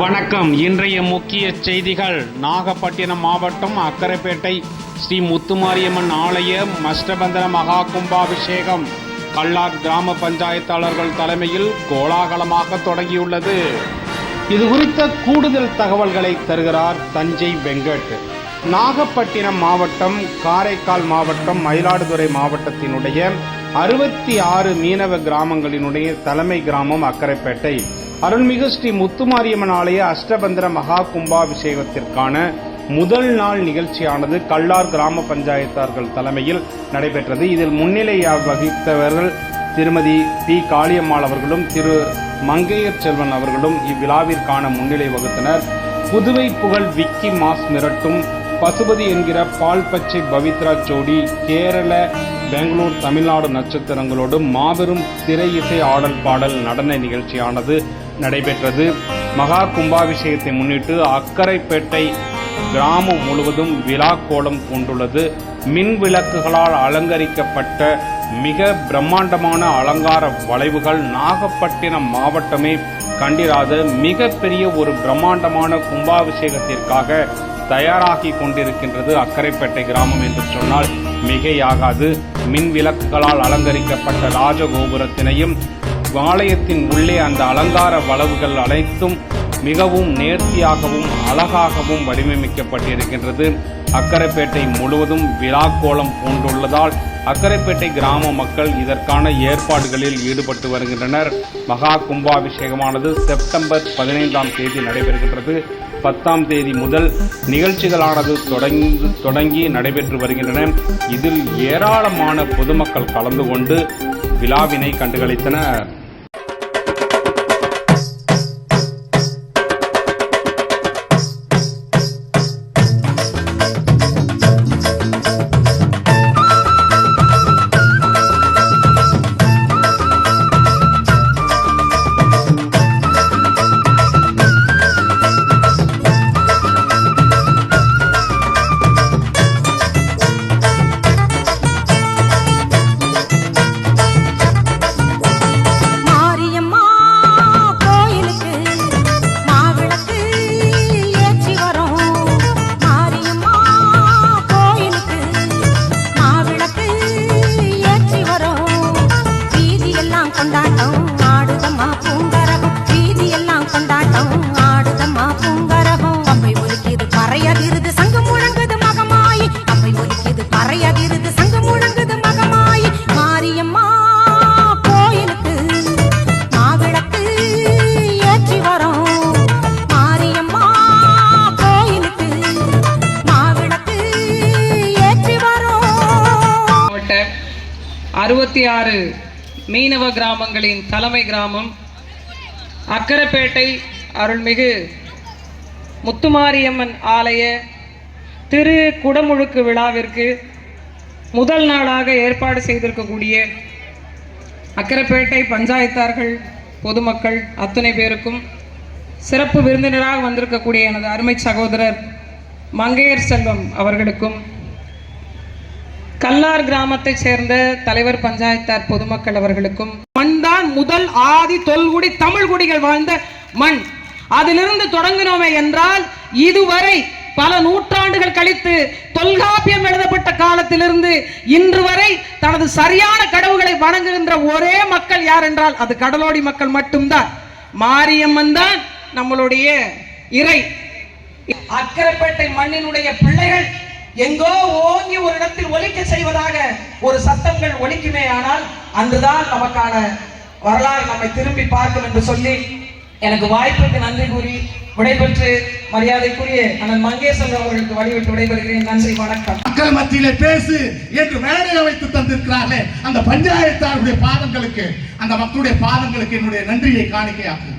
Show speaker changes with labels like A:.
A: வணக்கம் இன்றைய முக்கிய செய்திகள் நாகப்பட்டினம் மாவட்டம் அக்கரைப்பேட்டை ஸ்ரீ முத்துமாரியம்மன் ஆலய மஷ்டபந்தன மகா கும்பாபிஷேகம் கல்லார் கிராம பஞ்சாயத்தாளர்கள் தலைமையில் கோலாகலமாக தொடங்கியுள்ளது இது குறித்த கூடுதல் தகவல்களை தருகிறார் தஞ்சை வெங்கட் நாகப்பட்டினம் மாவட்டம் காரைக்கால் மாவட்டம் மயிலாடுதுறை மாவட்டத்தினுடைய அறுபத்தி ஆறு மீனவ கிராமங்களினுடைய தலைமை கிராமம் அக்கரைப்பேட்டை அருள்மிகு ஸ்ரீ முத்துமாரியம்மன் ஆலய அஷ்டபந்திர மகா கும்பாபிஷேகத்திற்கான முதல் நாள் நிகழ்ச்சியானது கல்லார் கிராம பஞ்சாயத்தார்கள் தலைமையில் நடைபெற்றது இதில் முன்னிலையாக வகித்தவர்கள் திருமதி பி காளியம்மாள் அவர்களும் திரு மங்கையர் செல்வன் அவர்களும் இவ்விழாவிற்கான முன்னிலை வகுத்தனர் புதுவை புகழ் விக்கி மாஸ் மிரட்டும் பசுபதி என்கிற பால் பச்சை பவித்ரா ஜோடி கேரள பெங்களூர் தமிழ்நாடு நட்சத்திரங்களோடு மாபெரும் திரை இசை ஆடல் பாடல் நடன நிகழ்ச்சியானது நடைபெற்றது மகா கும்பாபிஷேகத்தை முன்னிட்டு அக்கரைப்பேட்டை கிராமம் முழுவதும் விழா கோலம் கொண்டுள்ளது மின் விளக்குகளால் அலங்கரிக்கப்பட்ட மிக பிரம்மாண்டமான அலங்கார வளைவுகள் நாகப்பட்டினம் மாவட்டமே கண்டிராத பெரிய ஒரு பிரம்மாண்டமான கும்பாபிஷேகத்திற்காக தயாராகி கொண்டிருக்கின்றது அக்கரைப்பேட்டை கிராமம் என்று சொன்னால் மிகையாகாது மின் விளக்குகளால் அலங்கரிக்கப்பட்ட ராஜகோபுரத்தினையும் வாளையத்தின் உள்ளே அந்த அலங்கார வளவுகள் அனைத்தும் மிகவும் நேர்த்தியாகவும் அழகாகவும் வடிவமைக்கப்பட்டிருக்கின்றது அக்கரைப்பேட்டை முழுவதும் விழாக்கோலம் பூண்டுள்ளதால் அக்கரைப்பேட்டை கிராம மக்கள் இதற்கான ஏற்பாடுகளில் ஈடுபட்டு வருகின்றனர் மகா கும்பாபிஷேகமானது செப்டம்பர் பதினைந்தாம் தேதி நடைபெறுகின்றது பத்தாம் தேதி முதல் நிகழ்ச்சிகளானது தொடங்கி தொடங்கி நடைபெற்று வருகின்றன இதில் ஏராளமான பொதுமக்கள் கலந்து கொண்டு விழாவினை கண்டுகளித்தன
B: அறுபத்தி ஆறு மீனவ கிராமங்களின் தலைமை கிராமம் அக்கரப்பேட்டை அருள்மிகு முத்துமாரியம்மன் ஆலய திரு குடமுழுக்கு விழாவிற்கு முதல் நாளாக ஏற்பாடு செய்திருக்கக்கூடிய அக்கரப்பேட்டை பஞ்சாயத்தார்கள் பொதுமக்கள் அத்தனை பேருக்கும் சிறப்பு விருந்தினராக வந்திருக்கக்கூடிய எனது அருமை சகோதரர் மங்கையர் செல்வம் அவர்களுக்கும் கல்லார் கிராமத்தை சேர்ந்த தலைவர் பஞ்சாயத்தார் பொதுமக்கள் அவர்களுக்கும் மண் தான் முதல் ஆதி தொல்குடி தமிழ்குடிகள் வாழ்ந்த மண் அதிலிருந்து தொடங்கினோமே என்றால் இதுவரை பல நூற்றாண்டுகள் கழித்து தொல்காப்பியம் எழுதப்பட்ட காலத்திலிருந்து இன்று வரை தனது சரியான கடவுகளை வணங்குகின்ற ஒரே மக்கள் யார் என்றால் அது கடலோடி மக்கள் மட்டும்தான் மாரியம்மன் தான் நம்மளுடைய இறை அக்கரைப்பேட்டை மண்ணினுடைய பிள்ளைகள் எங்கோ ஓங்கி ஒரு இடத்தில் ஒழிக்க செய்வதாக ஒரு சத்தங்கள் ஒலிக்குமே ஆனால் அன்றுதான் நமக்கான வரலாறு நம்மை திரும்பி பார்க்கும் என்று சொல்லி எனக்கு வாய்ப்புக்கு நன்றி கூறி விடைபெற்று மரியாதைக்குரிய அண்ணன் மங்கேசன் அவர்களுக்கு வழிவிட்டு விடைபெறுகிறேன் நன்றி வணக்கம்
C: மக்கள் மத்தியிலே பேசு என்று மேடை அமைத்து தந்திருக்கிறார்களே அந்த பஞ்சாயத்தாருடைய பாதங்களுக்கு அந்த மக்களுடைய பாதங்களுக்கு என்னுடைய நன்றியை காணிக்கையாக்கும்